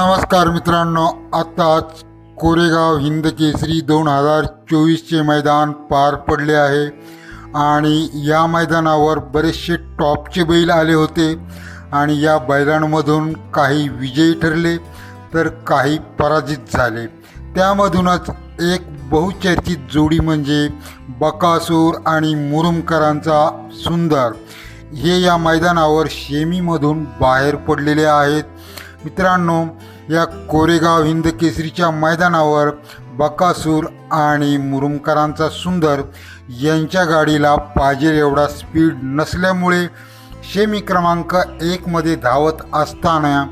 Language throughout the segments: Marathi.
नमस्कार मित्रांनो आताच कोरेगाव हिंद केसरी दोन हजार चोवीसचे मैदान पार पडले आहे आणि या मैदानावर बरेचसे टॉपचे बैल आले होते आणि या बैलांमधून काही विजयी ठरले तर काही पराजित झाले. त्यामधूनच एक बहुचर्चित जोडी म्हणजे बकासूर आणि मुरुमकरांचा सुंदर. हे या मैदानावर शेमीमधून बाहेर पडलेले आहेत. मित्रांनो या कोरेगाव हिंद केसरीच्या मैदानावर बकासूर आणि मुरुमकरांचा सुंदर यांच्या गाडीला पाहिजे एवढा स्पीड नसल्यामुळे शेमी क्रमांक एकमध्ये धावत असताना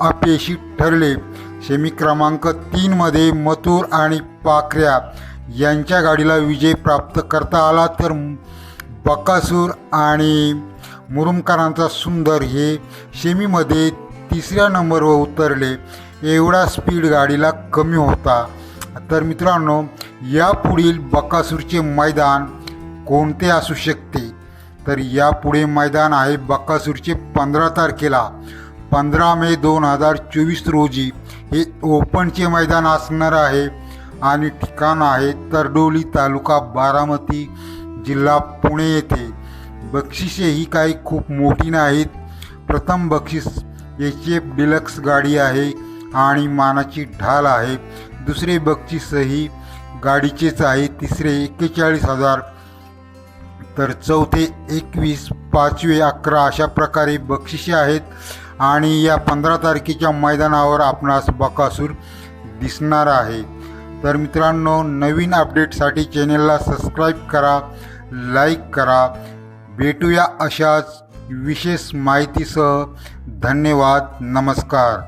अपयशी ठरले. शेमी क्रमांक तीनमध्ये मथुर आणि पाखऱ्या यांच्या गाडीला विजय प्राप्त करता आला. तर बकासूर आणि मुरुमकरांचा सुंदर हे शेमीमध्ये तिसऱ्या नंबरवर उतरले. एवढा स्पीड गाडीला कमी होता. तर मित्रांनो यापुढील बकासूरचे मैदान कोणते असू शकते? तर यापुढे मैदान आहे बकासूरचे पंधरा तारखेला. पंधरा मे दोन हजार चोवीस रोजी हे ओपनचे मैदान असणार आहे आणि ठिकाण आहे तरडोली तालुका बारामती जिल्हा पुणे येथे. बक्षिसे ही काही खूप मोठी नाहीत. प्रथम बक्षीस एच एफ डिलक्स गाडी आहे आणि मानाची ढाल आहे. दुसरे बक्षीसही गाडीचेच आहे तिसरे एक्केचाळीस हजार. तर चौथे एकवीस पाचवे अकरा अशा प्रकारे बक्षिसे आहेत. आणि या पंधरा तारखेच्या मैदानावर आपणास बकासूर दिसणार आहे. तर मित्रांनो नवीन अपडेटसाठी चॅनेलला सबस्क्राईब करा लाईक करा. भेटूया अशाच विशेष माहितीसह धन्यवाद नमस्कार.